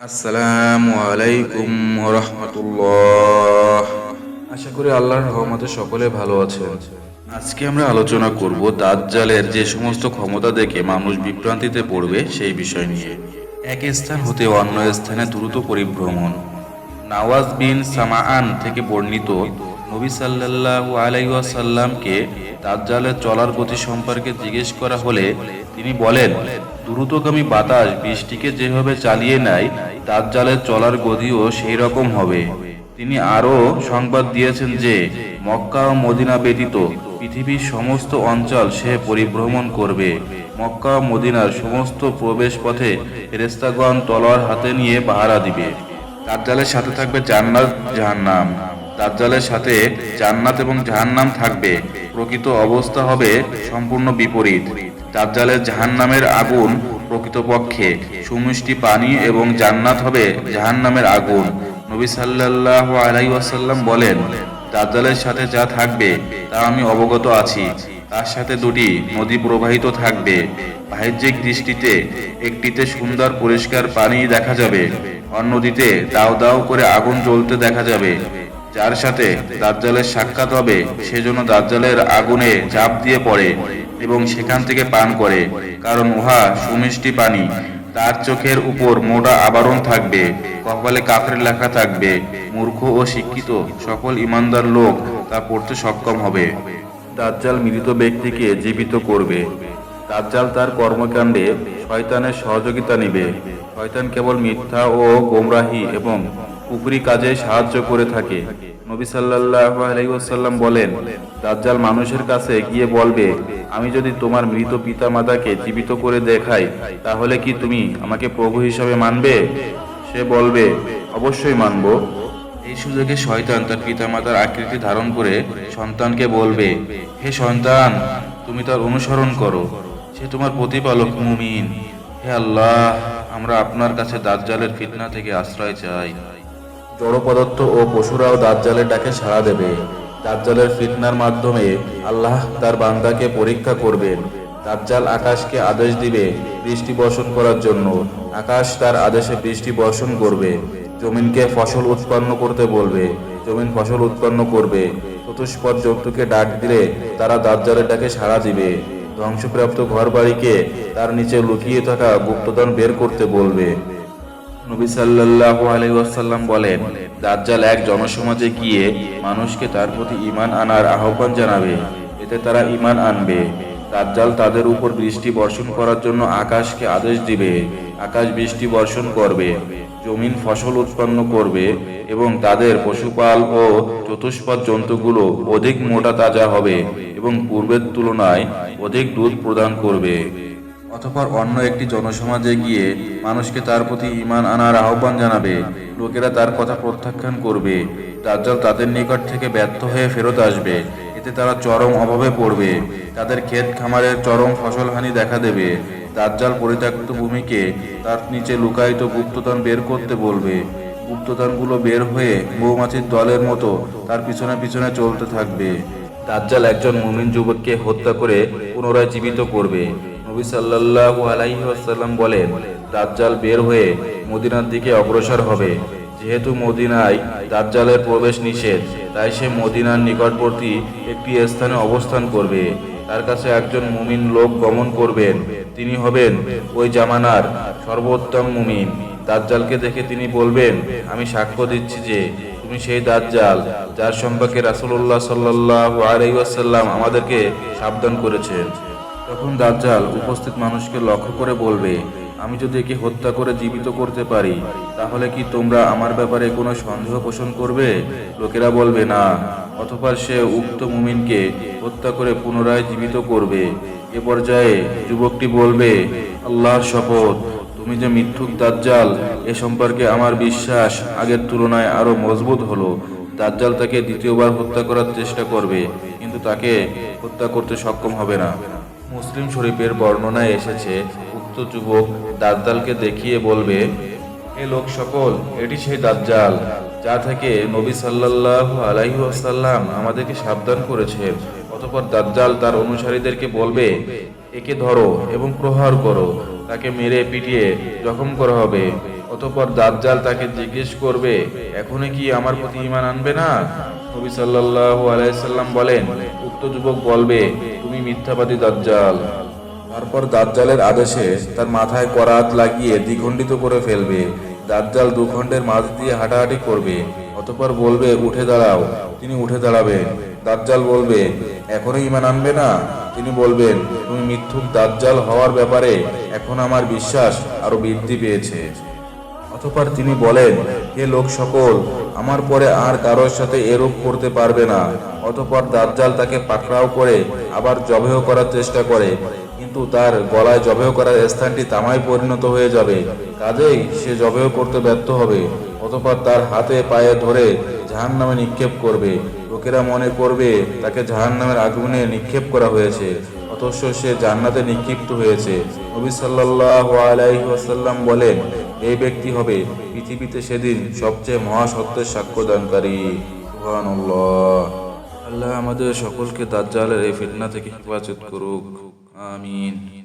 আসসালামু আলাইকুম রহমতুল্লাহ আশা করি আল্লাহর রহমতে সকলে ভালো আছেন আজকে আমরা আলোচনা করব দাজ্জালের যে সমস্ত ক্ষমতা দেখে মানুষ বিভ্রান্তিতে পড়বে সেই বিষয় নিয়ে। এক স্থান হতে অন্য স্থানে দ্রুত পরিভ্রমণ। নাওয়াজ বিন সামাআন থেকে বর্ণিত নবী সাল্লাল্লাহু আলাইহি ওয়াসাল্লামকে দাজ্জালের চলার গতি সম্পর্কে জিজ্ঞেস করা হলে তিনি বলেন দ্রুতগামী বাতাস বৃষ্টিকে যেভাবে চালিয়ে নেয় দাজ্জালের চলার গতিও সেই রকম হবে। তিনি আরও সংবাদ দিয়েছেন যে, মক্কা ও মদিনা ব্যতীত পৃথিবীর সমস্ত অঞ্চল সে পরিভ্রমণ করবে। মক্কা ও মদিনার সমস্ত প্রবেশ পথে ফেরেস্তাগণ তলোয়ার হাতে নিয়ে পাহারা দিবে। দাজ্জালের সাথে থাকবে জান্নাত, জাহান্নাম। দাজ্জালের সাথে জান্নাত এবং জাহান্নাম থাকবে। প্রকৃত অবস্থা হবে সম্পূর্ণ বিপরীত। দাজ্জালের জাহান্নামের আগুন প্রকৃতপক্ষে সুমিষ্টি পানি এবং জান্নাত হবে জাহান্নামের আগুন। নবী সাল্লাল্লাহু আলাইহি ওয়াসাল্লাম বলেন দাজ্জালের সাথে যা থাকবে, তা আমি অবগত আছি। তার সাথে দুটি নদী প্রবাহিত থাকবে। বাহ্যিক দৃষ্টিতে একটিতে সুন্দর পরিষ্কার পানি দেখা যাবে, অন্যটিতে দাও দাও করে আগুন জ্বলতে দেখা যাবে। যার সাথে দাজ্জালের সাক্ষাৎ হবে, সেজন্য দাজ্জালের আগুনে চাপ দিয়ে পড়ে। এবং সেখান থেকে পান করে, কারণ উহা সুমিষ্টি পানি। তার চোখের উপর মোটা আবরণ থাকবে, কপালে কাফের লেখা থাকবে, মূর্খ ও শিক্ষিত সকল ইমানদার লোক তা পড়তে সক্ষম হবে। দাজ্জাল মৃত ব্যক্তিকে জীবিত করবে। দাজ্জাল তার কর্মকাণ্ডে শয়তানের সহযোগিতা নেবে। শয়তান কেবল মিথ্যা ও গোমরাহি এবং উপরি কাজে সাহায্য করে থাকে। নবী সাল্লাল্লাহু আলাইহি ওয়াসাল্লাম বলেন, দাজ্জাল মানুষের কাছে গিয়ে বলবে, আমি যদি তোমার মৃত পিতামাতাকে জীবিত করে দেখাই, তাহলে কি তুমি আমাকে প্রভু হিসাবে মানবে? সে বলবে, অবশ্যই মানব। এই সুযোগে শয়তান তার পিতামাতার আকৃতি ধারণ করে সন্তানকে বলবে, হে সন্তান, তুমি তার অনুসরণ করো। সে তোমার প্রতিপালক মুমিন। হে আল্লাহ, আমরা আপনার কাছে দাজ্জালের ফিতনা থেকে আশ্রয় চাই। জড় পদার্থ ও পশুরাও দাজ্জালের ডাকে সাড়া দেবে। দাজ্জালের ফিতনার মাধ্যমে আল্লাহ তার বান্দাকে পরীক্ষা করবেন। দাজ্জাল আকাশকে আদেশ দিবে বৃষ্টি বর্ষণ করার জন্য। আকাশ তার আদেশে বৃষ্টি বর্ষণ করবে। জমিনকে ফসল উৎপন্ন করতে বলবে। জমিন ফসল উৎপন্ন করবে। চতুষ্পদ জন্তুকে ডাক দিলে তারা দাজ্জালের ডাকে সাড়া দিবে। ধ্বংসপ্রাপ্ত ঘরবাড়িকে তার নিচে লুকিয়ে থাকা গুপ্তদান বের করতে বলবে। নবী সাল্লাল্লাহু আলাইহি ওয়াসাল্লাম বলেন, দাজ্জাল এক জনসমাজে গিয়ে মানুষকে তার প্রতি ঈমান আনার আহ্বান জানাবে। এতে তারা ঈমান আনবে। দাজ্জাল তাদের উপর বৃষ্টি বর্ষণ করার জন্য আকাশকে আদেশ দিবে। আকাশ বৃষ্টি বর্ষণ করবে, জমিন ফসল উৎপন্ন করবে এবং তাদের পশুপাল ও চতুষ্পদ জন্তুগুলো অধিক মোটা তাজা হবে এবং পূর্বের তুলনায় অধিক দুধ প্রদান করবে। অতঃপর অন্য একটি জনসমাজে গিয়ে মানুষকে তার প্রতি ঈমান আনার আহ্বান জানাবে। লোকেরা তার কথা প্রত্যাখ্যান করবে। দাজ্জাল তাদের নিকট থেকে ব্যর্থ হয়ে ফেরত আসবে। এতে তারা চরম অভাবে পড়বে। তাদের ক্ষেত খামারের চরম ফসলহানি দেখা দেবে। দাজ্জাল পরিত্যক্ত ভূমিকে তার নিচে লুকায়িত গুপ্তধন বের করতে বলবে। গুপ্তধনগুলো বের হয়ে মৌমাছির দলের মতো তার পিছনে পিছনে চলতে থাকবে। দাজ্জাল একজন মুমিন যুবককে হত্যা করে পুনরায় জীবিত করবে। নবী সাল্লাল্লাহু আলাইহি ওয়াসাল্লাম বলেন, দাজ্জাল বের হয়ে মদিনার দিকে অগ্রসর হবে। যেহেতু মদিনায় দাজ্জালের প্রবেশ নিষেধ, তাই সে মদিনার নিকটবর্তী একটি স্থানে অবস্থান করবে। তার কাছে একজন মুমিন লোক গমন করবেন। তিনি হবেন ওই জামানার সর্বোত্তম মুমিন। দাজ্জালকে দেখে তিনি বলবেন, আমি সাক্ষ্য দিচ্ছি যে তুমি সেই দাজ্জাল যার সম্পর্কে রাসূলুল্লাহ সাল্লাল্লাহু আলাইহি ওয়াসাল্লাম আমাদেরকে সাবধান করেছেন তখন দাজ্জাল উপস্থিত মানুষকে লক্ষ্য করে বলবে, আমি যদি একে হত্যা করে জীবিত করতে পারি, তাহলে কি তোমরা আমার ব্যাপারে কোনো সন্দেহ পোষণ করবে? লোকেরা বলবে, না। অথবা সে উক্ত মুমিনকে হত্যা করে পুনরায় জীবিত করবে। এ পর্যায়ে যুবকটি বলবে, আল্লাহর শপথ, তুমি যে মিথ্যুক দাজ্জাল, এ সম্পর্কে আমার বিশ্বাস আগের তুলনায় আরও মজবুত হলো। দাজ্জাল তাকে দ্বিতীয়বার হত্যা করার চেষ্টা করবে, কিন্তু তাকে হত্যা করতে সক্ষম হবে না। মুসলিম শরীফের বর্ণনায় এসেছে, উক্ত যুবক দাজ্জালকে দেখিয়ে বলবে এ লোক সকল, এটি সেই দাজ্জাল, যা থেকে নবী সাল্লাল্লাহু আলাইহি ওয়াসাল্লাম আমাদেরকে সাবধান করেছেন অতঃপর দাজ্জাল তার অনুসারীদেরকে বলবে, একে ধরো এবং প্রহার করো, তাকে মেরে পিটিয়ে জখম করা হবে। অতপর দাজ্জাল তাকে জিজ্ঞেস করবে এখনই কি আমার প্রতি ঈমান আনবে না? নবী সাল্লাল্লাহু আলাইহি সাল্লাম বলেন, উক্ত যুবক বলবে, তুমি মিথ্যাবাদী দাজ্জাল। তারপর দাজ্জালের আদেশে তার মাথায় করাত লাগিয়ে দ্বিখণ্ডিত করে ফেলবে। দাজ্জাল দুখণ্ডের মাঝ দিয়ে হাঁটাহাঁটি করবে, অতপর বলবে, উঠে দাঁড়াও। তিনি উঠে দাঁড়াবেন। দাজ্জাল বলবে, এখনও ইমান আনবে না? তিনি বলবেন, তুমি মিথ্যুক দাজ্জাল হওয়ার ব্যাপারে এখন আমার বিশ্বাস আরও বৃদ্ধি পেয়েছে। অতপর তিনি বলেন, হে লোক সকল, আমার পরে আর কারোর সাথে এরূপ করতে পারবে না। অতপর দাজ্জাল তাকে পাকড়াও করে আবার জবেহ করার চেষ্টা করে। কিন্তু তার গলায় জবেহ করার স্থানটি তামায় পরিণত হয়ে যাবে। কাজেই সে জবেহ করতে ব্যর্থ হবে। অতপর তার হাতে পায়ে ধরে জাহান নামে নিক্ষেপ করবে। লোকেরা মনে করবে তাকে জাহান নামের আগুনে নিক্ষেপ করা হয়েছে। অথচ সে জান্নাতে নিক্ষিপ্ত হয়েছে। নবী সাল্লাল্লাহু আলাইহি ওয়াসাল্লাম বলেন এই ব্যক্তি হবে পৃথিবীতে সেদিন সবচেয়ে মহাসত্যের সাক্ষ্যদানকারী দানকারী। আল্লাহ আমাদের সকলকে দাজ্জালের এই ফিতনা থেকে হেফাজত করুক। আমিন।